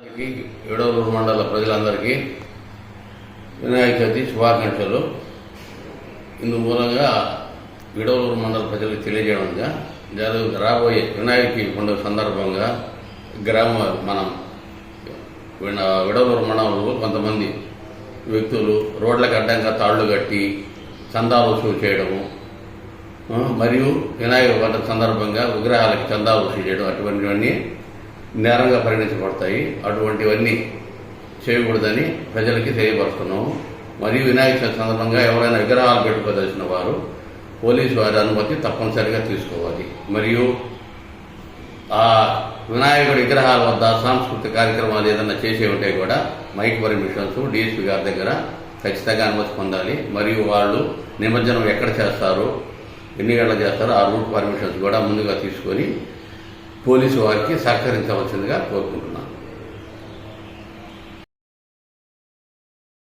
అందరికీ మండల ప్రజలందరికీ వినాయక చవితి శుభాకాంక్షలు. ఇందు మూలంగా విడవలూరు మండల ప్రజలకు తెలియజేయడంగా జరుగు రాబోయే వినాయక పండుగ సందర్భంగా గ్రామ మనం విడవూరు విడవలూరు మండలంలో కొంతమంది వ్యక్తులు రోడ్లకు అడ్డంగా తాళ్ళు కట్టి చందాలు వసూలు చేయడము మరియు వినాయక పండుగ సందర్భంగా విగ్రహాలకు చందా వసూలు చేయడం అటువంటివన్నీ నేరంగా పరిగణించబడతాయి. అటువంటివన్నీ చేయకూడదని ప్రజలకి తెలియపరుస్తున్నాము. మరియు వినాయక చవితి సందర్భంగా ఎవరైనా విగ్రహాలు పెట్టుకోదలిసిన వారు పోలీసు వారి అనుమతి తప్పనిసరిగా తీసుకోవాలి. మరియు ఆ వినాయకుడి విగ్రహాల వద్ద సాంస్కృతిక కార్యక్రమాలు ఏదైనా చేసే ఉంటే కూడా మైక్ పర్మిషన్స్ డిఎస్పీ గారి దగ్గర ఖచ్చితంగా అనుమతి పొందాలి. మరియు వాళ్ళు నిమజ్జనం ఎక్కడ చేస్తారు ఎన్ని గంటలు చేస్తారో ఆ రూట్ పర్మిషన్స్ కూడా ముందుగా తీసుకొని పోలీసు వారికి సహకరించవలసిందిగా కోరుకుంటున్నాను.